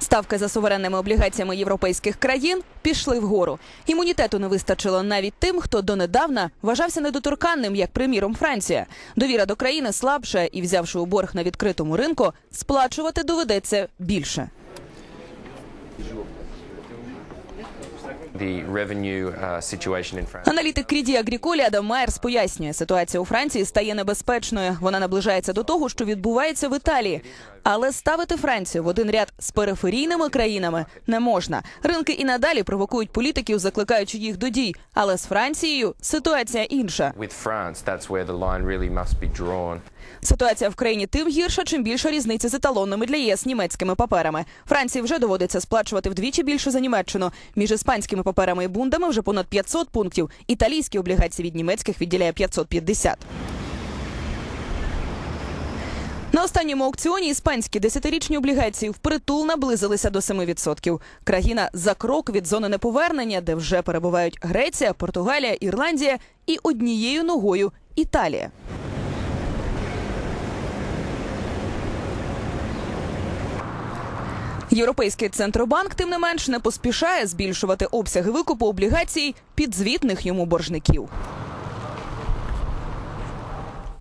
Ставки за суверенними облігаціями європейських країн пішли вгору. Імунітету не вистачило навіть тим, хто донедавна вважався недоторканним, як приміром Франція. Довіра до країни слабше і, взявши у борг на відкритому ринку, сплачувати доведеться більше. Uh. Аналітик Кріді Агріколі Адам Майерс пояснює, ситуація у Франції стає небезпечною. Вона наближається до того, що відбувається в Італії. Але ставити Францію в один ряд з периферійними країнами не можна. Ринки і надалі провокують політиків, закликаючи їх до дій. Але з Францією ситуація інша. Ситуація в країні тим гірша, чим більша різниця з еталонними для ЄС німецькими паперами. Франції вже доводиться сплачувати вдвічі більше за Німеччину. Між іспанськими паперами і бундами вже понад 500 пунктів. Італійські облігації від німецьких відділяє 550. На останньому аукціоні іспанські десятирічні облігації впритул наблизилися до 7%. Країна за крок від зони неповернення, де вже перебувають Греція, Португалія, Ірландія і однією ногою Італія. Європейський центробанк, тим не менш, не поспішає збільшувати обсяги викупу облігацій підзвітних йому боржників.